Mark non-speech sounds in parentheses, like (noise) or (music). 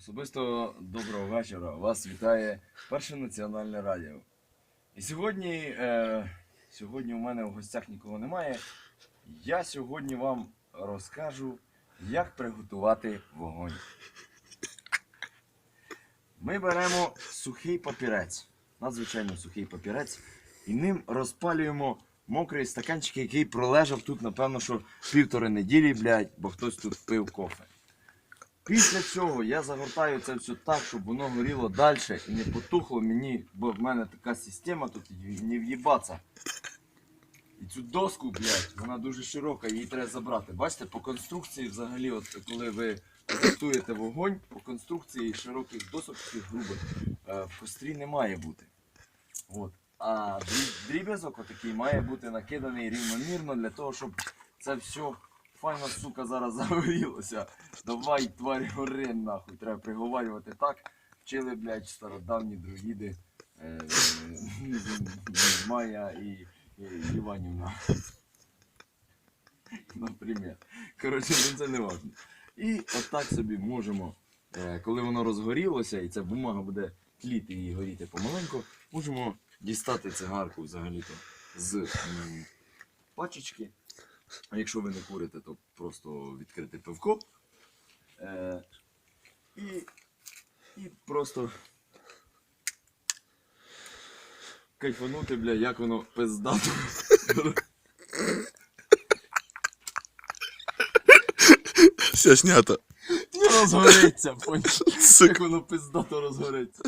Особисто доброго вечора. Вас вітає перше національне радіо. І сьогодні, е, сьогодні у мене в гостях нікого немає. Я сьогодні вам розкажу, як приготувати вогонь. Ми беремо сухий папірець, надзвичайно сухий папірець, і ним розпалюємо мокрий стаканчик, який пролежав тут, напевно, що півтори неділі, блядь, бо хтось тут пив кофе. Після цього я загортаю це все так, щоб воно горіло далі і не потухло мені, бо в мене така система тут не в'їбаться. І цю доску, блядь, вона дуже широка, її треба забрати. Бачите, по конструкції взагалі, от коли ви готуєте вогонь, по конструкції широких досок грубих е, в кострі не має бути. От. А дріб- дріб'язок отакий має бути накиданий рівномірно для того, щоб це все файно, сука, зараз (laughs) загорілося. Давай, тварь, гори нахуй. Треба приговарювати так. Вчили, блядь, стародавні друїди е, Майя і, Іванівна. Наприклад. Коротше, ну це не важно. І отак собі можемо, е, коли воно розгорілося, і ця бумага буде тліти і горіти помаленьку, можемо дістати цигарку взагалі-то з пачечки. А якщо ви не курите, то просто відкрити пивко. Е, і, і просто кайфанути, бля, як воно пиздато. Все снято. Не розгориться, поняв. Як воно пиздато розгориться.